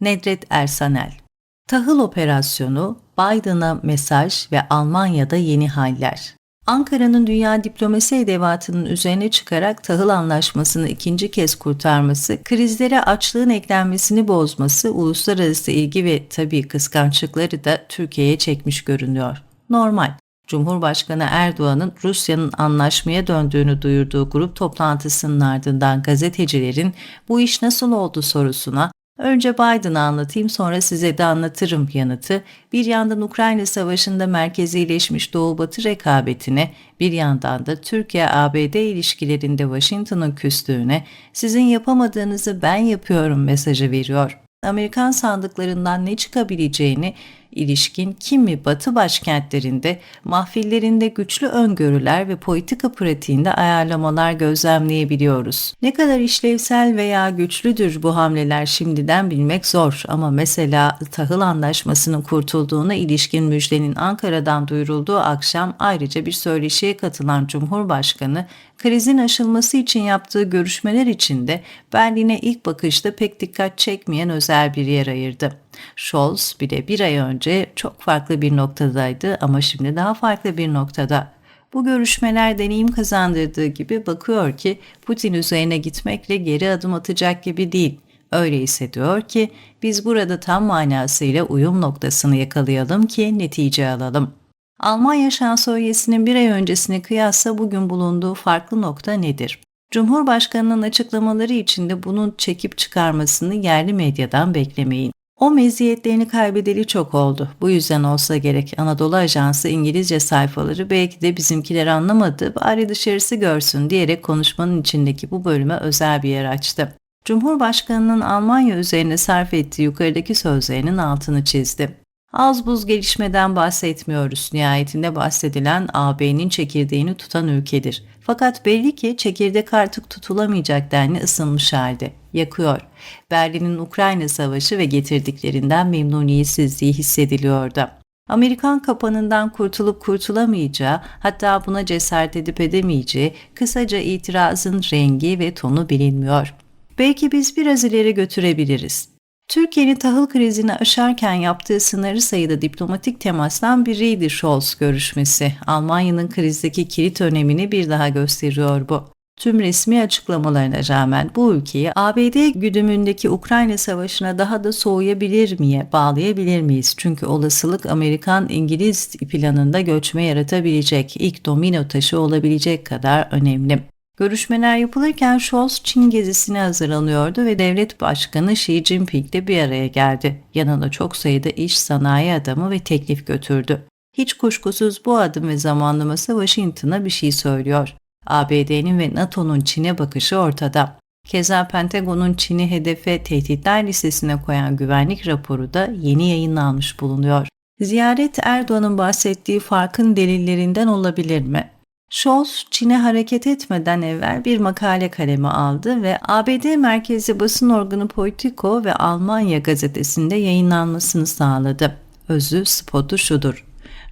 Nedret Ersanel Tahıl Operasyonu, Biden'a mesaj ve Almanya'da yeni haller. Ankara'nın dünya diplomasi edevatının üzerine çıkarak tahıl anlaşmasını ikinci kez kurtarması, krizlere açlığın eklenmesini bozması, uluslararası ilgi ve tabii kıskançlıkları da Türkiye'ye çekmiş görünüyor. Normal. Cumhurbaşkanı Erdoğan'ın Rusya'nın anlaşmaya döndüğünü duyurduğu grup toplantısının ardından gazetecilerin bu iş nasıl oldu sorusuna Önce Biden'ı anlatayım sonra size de anlatırım yanıtı. Bir yandan Ukrayna Savaşı'nda merkezileşmiş Doğu-Batı rekabetine, bir yandan da Türkiye-ABD ilişkilerinde Washington'ın küstüğüne, sizin yapamadığınızı ben yapıyorum mesajı veriyor. Amerikan sandıklarından ne çıkabileceğini ilişkin kimi batı başkentlerinde mahfillerinde güçlü öngörüler ve politika pratiğinde ayarlamalar gözlemleyebiliyoruz. Ne kadar işlevsel veya güçlüdür bu hamleler şimdiden bilmek zor ama mesela tahıl anlaşmasının kurtulduğuna ilişkin müjdenin Ankara'dan duyurulduğu akşam ayrıca bir söyleşiye katılan Cumhurbaşkanı krizin aşılması için yaptığı görüşmeler içinde Berlin'e ilk bakışta pek dikkat çekmeyen özel bir yer ayırdı. Scholz bile bir ay önce çok farklı bir noktadaydı ama şimdi daha farklı bir noktada. Bu görüşmeler deneyim kazandırdığı gibi bakıyor ki Putin üzerine gitmekle geri adım atacak gibi değil. Öyle hissediyor ki biz burada tam manasıyla uyum noktasını yakalayalım ki netice alalım. Almanya şansölyesinin bir ay öncesine kıyasla bugün bulunduğu farklı nokta nedir? Cumhurbaşkanının açıklamaları içinde bunun çekip çıkarmasını yerli medyadan beklemeyin. O meziyetlerini kaybedeli çok oldu. Bu yüzden olsa gerek Anadolu Ajansı İngilizce sayfaları belki de bizimkiler anlamadı, bari dışarısı görsün diyerek konuşmanın içindeki bu bölüme özel bir yer açtı. Cumhurbaşkanının Almanya üzerine sarf ettiği yukarıdaki sözlerinin altını çizdi. Az buz gelişmeden bahsetmiyoruz. Nihayetinde bahsedilen AB'nin çekirdeğini tutan ülkedir. Fakat belli ki çekirdek artık tutulamayacak denli ısınmış halde. Yakıyor. Berlin'in Ukrayna Savaşı ve getirdiklerinden memnuniyetsizliği hissediliyordu. Amerikan kapanından kurtulup kurtulamayacağı, hatta buna cesaret edip edemeyeceği, kısaca itirazın rengi ve tonu bilinmiyor. Belki biz biraz ileri götürebiliriz. Türkiye'nin tahıl krizini aşarken yaptığı sınırlı sayıda diplomatik temasdan biriydi Scholz görüşmesi. Almanya'nın krizdeki kilit önemini bir daha gösteriyor bu. Tüm resmi açıklamalarına rağmen bu ülkeyi ABD güdümündeki Ukrayna Savaşı'na daha da soğuyabilir miye bağlayabilir miyiz? Çünkü olasılık Amerikan-İngiliz planında göçme yaratabilecek, ilk domino taşı olabilecek kadar önemli. Görüşmeler yapılırken Scholz Çin gezisine hazırlanıyordu ve devlet başkanı Xi Jinping de bir araya geldi. Yanına çok sayıda iş, sanayi adamı ve teklif götürdü. Hiç kuşkusuz bu adım ve zamanlaması Washington'a bir şey söylüyor. ABD'nin ve NATO'nun Çin'e bakışı ortada. Keza Pentagon'un Çin'i hedefe tehditler listesine koyan güvenlik raporu da yeni yayınlanmış bulunuyor. Ziyaret Erdoğan'ın bahsettiği farkın delillerinden olabilir mi? Scholz, Çin'e hareket etmeden evvel bir makale kalemi aldı ve ABD merkezi basın organı Politico ve Almanya gazetesinde yayınlanmasını sağladı. Özü spotu şudur.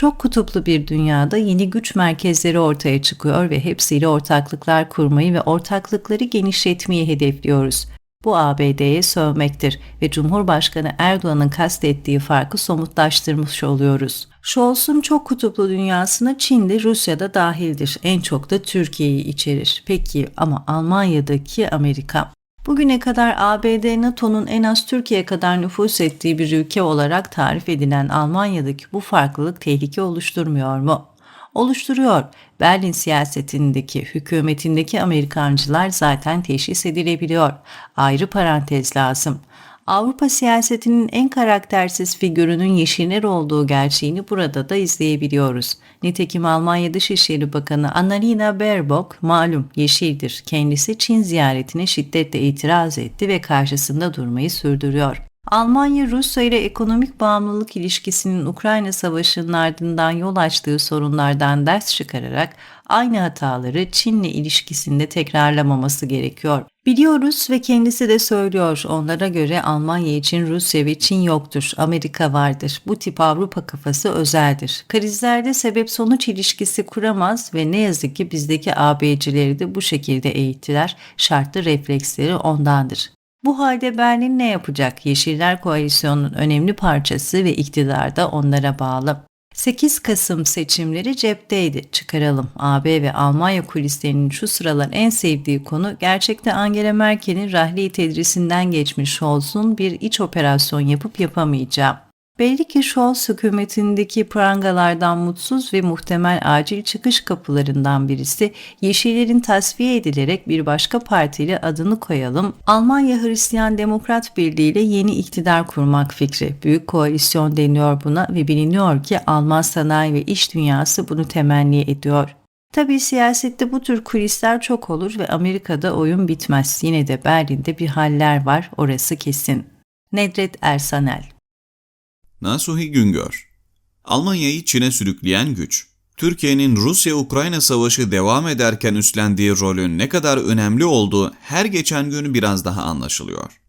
Çok kutuplu bir dünyada yeni güç merkezleri ortaya çıkıyor ve hepsiyle ortaklıklar kurmayı ve ortaklıkları genişletmeyi hedefliyoruz. Bu ABD'ye sövmektir ve Cumhurbaşkanı Erdoğan'ın kastettiği farkı somutlaştırmış oluyoruz. Scholz'un çok kutuplu dünyasına Çin de Rusya da dahildir. En çok da Türkiye'yi içerir. Peki ama Almanya'daki Amerika? Bugüne kadar ABD NATO'nun en az Türkiye kadar nüfus ettiği bir ülke olarak tarif edilen Almanya'daki bu farklılık tehlike oluşturmuyor mu? oluşturuyor. Berlin siyasetindeki, hükümetindeki Amerikancılar zaten teşhis edilebiliyor. Ayrı parantez lazım. Avrupa siyasetinin en karaktersiz figürünün Yeşiller olduğu gerçeğini burada da izleyebiliyoruz. Nitekim Almanya Dışişleri Bakanı Annalena Baerbock malum Yeşildir. Kendisi Çin ziyaretine şiddetle itiraz etti ve karşısında durmayı sürdürüyor. Almanya Rusya ile ekonomik bağımlılık ilişkisinin Ukrayna Savaşı'nın ardından yol açtığı sorunlardan ders çıkararak aynı hataları Çin'le ilişkisinde tekrarlamaması gerekiyor. Biliyoruz ve kendisi de söylüyor onlara göre Almanya için Rusya ve Çin yoktur, Amerika vardır. Bu tip Avrupa kafası özeldir. Krizlerde sebep sonuç ilişkisi kuramaz ve ne yazık ki bizdeki AB'cileri de bu şekilde eğittiler. Şartlı refleksleri ondandır. Bu halde Berlin ne yapacak? Yeşiller Koalisyonu'nun önemli parçası ve iktidar da onlara bağlı. 8 Kasım seçimleri cepteydi. Çıkaralım. AB ve Almanya kulislerinin şu sıralar en sevdiği konu gerçekte Angela Merkel'in rahli tedrisinden geçmiş Scholz'un bir iç operasyon yapıp yapamayacağı. Belli ki Scholz hükümetindeki prangalardan mutsuz ve muhtemel acil çıkış kapılarından birisi Yeşillerin tasfiye edilerek bir başka partiyle adını koyalım Almanya Hristiyan Demokrat Birliği ile yeni iktidar kurmak fikri. Büyük koalisyon deniyor buna ve biliniyor ki Alman sanayi ve iş dünyası bunu temenni ediyor. Tabi siyasette bu tür kulisler çok olur ve Amerika'da oyun bitmez. Yine de Berlin'de bir haller var orası kesin. Nedret Ersanel Nasuhi Güngör Almanya'yı Çin'e sürükleyen güç. Türkiye'nin Rusya-Ukrayna savaşı devam ederken üstlendiği rolün ne kadar önemli olduğu her geçen gün biraz daha anlaşılıyor.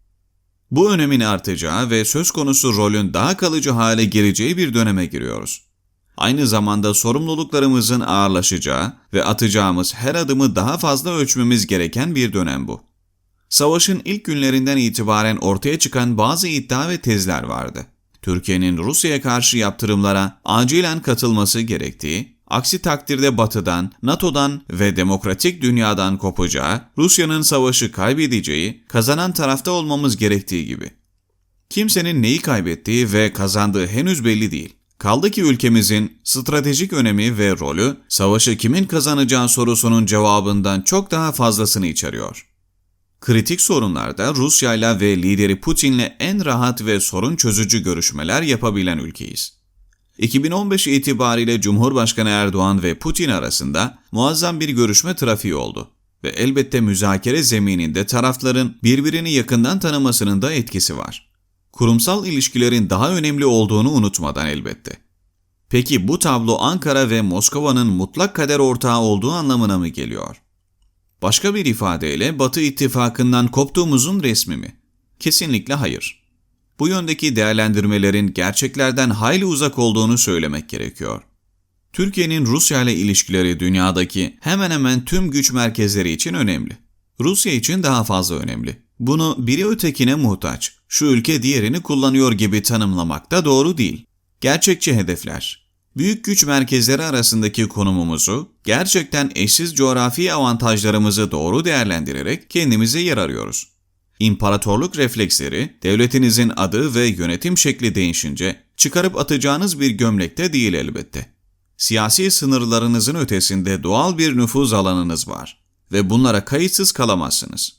Bu önemin artacağı ve söz konusu rolün daha kalıcı hale geleceği bir döneme giriyoruz. Aynı zamanda sorumluluklarımızın ağırlaşacağı ve atacağımız her adımı daha fazla ölçmemiz gereken bir dönem bu. Savaşın ilk günlerinden itibaren ortaya çıkan bazı iddia ve tezler vardı. Türkiye'nin Rusya'ya karşı yaptırımlara acilen katılması gerektiği, aksi takdirde Batı'dan, NATO'dan ve demokratik dünyadan kopacağı, Rusya'nın savaşı kaybedeceği, kazanan tarafta olmamız gerektiği gibi. Kimsenin neyi kaybettiği ve kazandığı henüz belli değil. Kaldı ki ülkemizin stratejik önemi ve rolü savaşı kimin kazanacağı sorusunun cevabından çok daha fazlasını içeriyor. Kritik sorunlarda Rusya ile ve lideri Putin'le en rahat ve sorun çözücü görüşmeler yapabilen ülkeyiz. 2015 itibariyle Cumhurbaşkanı Erdoğan ve Putin arasında muazzam bir görüşme trafiği oldu ve elbette müzakere zemininde tarafların birbirini yakından tanımasının da etkisi var. Kurumsal ilişkilerin daha önemli olduğunu unutmadan elbette. Peki bu tablo Ankara ve Moskova'nın mutlak kader ortağı olduğu anlamına mı geliyor? Başka bir ifadeyle Batı ittifakından koptuğumuzun resmi mi? Kesinlikle hayır. Bu yöndeki değerlendirmelerin gerçeklerden hayli uzak olduğunu söylemek gerekiyor. Türkiye'nin Rusya ile ilişkileri dünyadaki hemen hemen tüm güç merkezleri için önemli. Rusya için daha fazla önemli. Bunu biri ötekine muhtaç, şu ülke diğerini kullanıyor gibi tanımlamak da doğru değil. Gerçekçi hedefler, büyük güç merkezleri arasındaki konumumuzu, gerçekten eşsiz coğrafi avantajlarımızı doğru değerlendirerek kendimize yer arıyoruz. İmparatorluk refleksleri, devletinizin adı ve yönetim şekli değişince çıkarıp atacağınız bir gömlekte değil elbette. Siyasi sınırlarınızın ötesinde doğal bir nüfuz alanınız var ve bunlara kayıtsız kalamazsınız.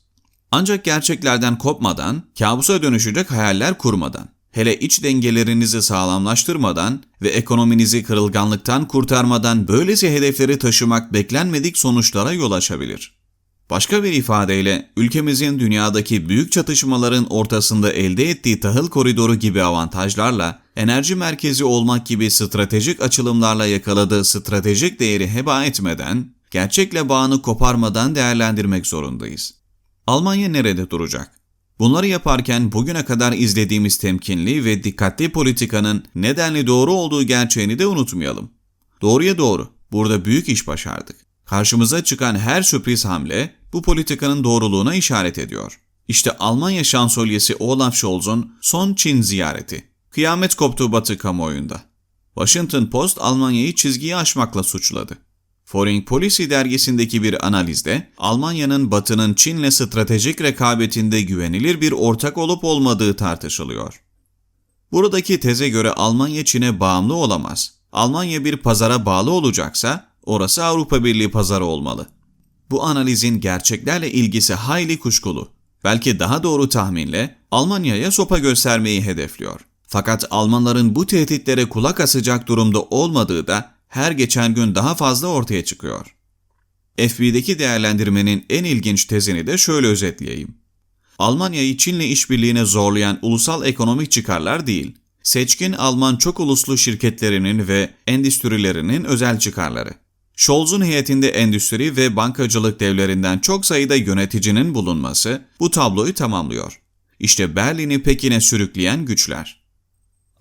Ancak gerçeklerden kopmadan, kabusa dönüşecek hayaller kurmadan, hele iç dengelerinizi sağlamlaştırmadan ve ekonominizi kırılganlıktan kurtarmadan böylesi hedefleri taşımak beklenmedik sonuçlara yol açabilir. Başka bir ifadeyle ülkemizin dünyadaki büyük çatışmaların ortasında elde ettiği tahıl koridoru gibi avantajlarla, enerji merkezi olmak gibi stratejik açılımlarla yakaladığı stratejik değeri heba etmeden, gerçekle bağını koparmadan değerlendirmek zorundayız. Almanya nerede duracak? Bunları yaparken bugüne kadar izlediğimiz temkinli ve dikkatli politikanın nedenli doğru olduğu gerçeğini de unutmayalım. Doğruya doğru, burada büyük iş başardık. Karşımıza çıkan her sürpriz hamle bu politikanın doğruluğuna işaret ediyor. İşte Almanya şansölyesi Olaf Scholz'un son Çin ziyareti. Kıyamet koptu Batı kamuoyunda. Washington Post Almanya'yı çizgiyi aşmakla suçladı. Foreign Policy dergisindeki bir analizde Almanya'nın Batı'nın Çin'le stratejik rekabetinde güvenilir bir ortak olup olmadığı tartışılıyor. Buradaki teze göre Almanya Çin'e bağımlı olamaz. Almanya bir pazara bağlı olacaksa orası Avrupa Birliği pazarı olmalı. Bu analizin gerçeklerle ilgisi hayli kuşkulu. Belki daha doğru tahminle Almanya'ya sopa göstermeyi hedefliyor. Fakat Almanların bu tehditlere kulak asacak durumda olmadığı da her geçen gün daha fazla ortaya çıkıyor. FB'deki değerlendirmenin en ilginç tezini de şöyle özetleyeyim. Almanya'yı Çin'le işbirliğine zorlayan ulusal ekonomik çıkarlar değil, seçkin Alman çok uluslu şirketlerinin ve endüstrilerinin özel çıkarları. Scholz'un heyetinde endüstri ve bankacılık devlerinden çok sayıda yöneticinin bulunması bu tabloyu tamamlıyor. İşte Berlin'i Pekin'e sürükleyen güçler.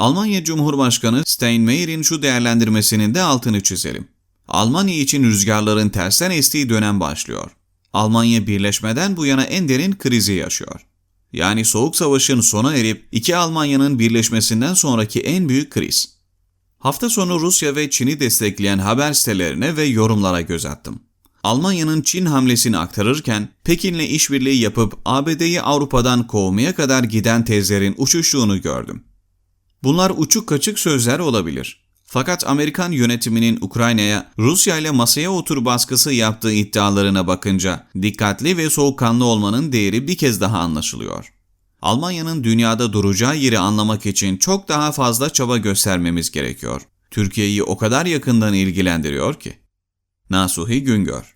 Almanya Cumhurbaşkanı Steinmeier'in şu değerlendirmesinin de altını çizelim. Almanya için rüzgarların tersten estiği dönem başlıyor. Almanya birleşmeden bu yana en derin krizi yaşıyor. Yani Soğuk Savaş'ın sona erip iki Almanya'nın birleşmesinden sonraki en büyük kriz. Hafta sonu Rusya ve Çin'i destekleyen haber sitelerine ve yorumlara göz attım. Almanya'nın Çin hamlesini aktarırken Pekin'le işbirliği yapıp ABD'yi Avrupa'dan kovmaya kadar giden tezlerin uçuştuğunu gördüm. Bunlar uçuk kaçık sözler olabilir. Fakat Amerikan yönetiminin Ukrayna'ya Rusya ile masaya otur baskısı yaptığı iddialarına bakınca dikkatli ve soğukkanlı olmanın değeri bir kez daha anlaşılıyor. Almanya'nın dünyada duracağı yeri anlamak için çok daha fazla çaba göstermemiz gerekiyor. Türkiye'yi o kadar yakından ilgilendiriyor ki. Nasuhi Güngör